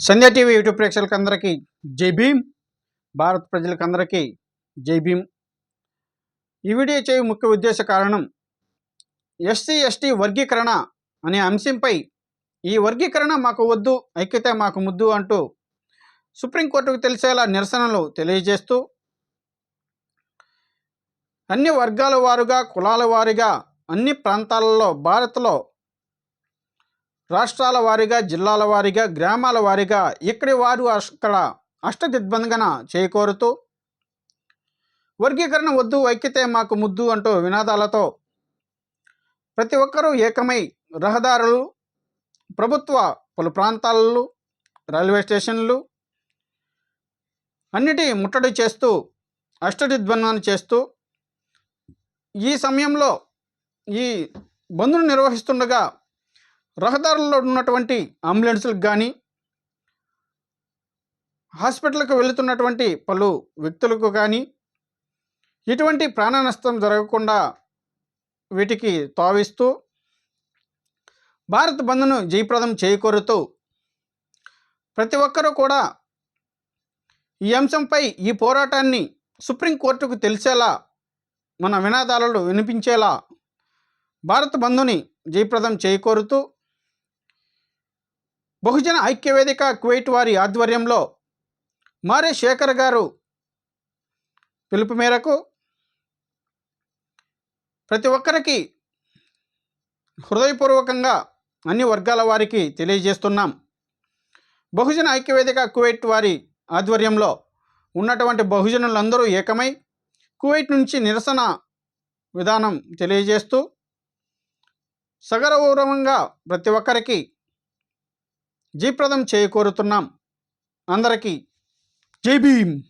సంధ్య TV YouTube ప్రేక్షకులకు అందరికీ జై భీమ్. భారత ప్రజలకు అందరికీ జై భీమ్. ఈ వీడియో చేయ ముఖ్య ఉద్దేశ కారణం ఎస్సీ ఎస్టీ వర్గీకరణ అనే అంశంపై ఈ వర్గీకరణ మాకు వద్దు ఐక్యత మాకు ముద్దు అంటూ సుప్రీంకోర్టుకు తెలిసేలా నిరసనలు తెలియజేస్తూ అన్ని వర్గాల వారుగా కులాల వారిగా అన్ని ప్రాంతాలలో భారత్లో రాష్ట్రాల వారీగా జిల్లాల వారీగా గ్రామాల వారీగా ఇక్కడి వారు అక్కడ అష్టదిగ్బంధన చేకూరుతూ వర్గీకరణ వద్దు ఐక్యతే మాకు ముద్దు అంటూ వినాదాలతో ప్రతి ఒక్కరూ ఏకమై రహదారులు ప్రభుత్వ పలు ప్రాంతాలలో రైల్వే స్టేషన్లు అన్నిటి ముట్టడి చేస్తూ అష్టదిగ్బంధన చేస్తూ ఈ సమయంలో ఈ బంధును నిర్వహిస్తుండగా రహదారుల్లో ఉన్నటువంటి అంబులెన్సులకు కానీ హాస్పిటల్కి వెళుతున్నటువంటి పలు వ్యక్తులకు కానీ ఎటువంటి ప్రాణ నష్టం జరగకుండా వీటికి తావిస్తూ భారత్ బంద్ను జయప్రదం చేకూరుతూ ప్రతి ఒక్కరూ కూడా ఈ అంశంపై ఈ పోరాటాన్ని సుప్రీంకోర్టుకు తెలిసేలా మన వినాదాలలో వినిపించేలా భారత్ బంధుని జయప్రదం చేకూరుతూ బహుజన ఐక్యవేదిక కువైట్ వారి ఆధ్వర్యంలో మారే శేఖర్ గారు పిలుపు మేరకు ప్రతి ఒక్కరికి హృదయపూర్వకంగా అన్ని వర్గాల వారికి తెలియజేస్తున్నాం. బహుజన ఐక్యవేదిక కువైట్ వారి ఆధ్వర్యంలో ఉన్నటువంటి బహుజనులందరూ ఏకమై కువైట్ నుంచి నిరసన విధానం తెలియజేస్తూ సగౌరవంగా ప్రతి ఒక్కరికి జయప్రదం చేయకోరుతున్నాం. అందరికీ జై భీమ్.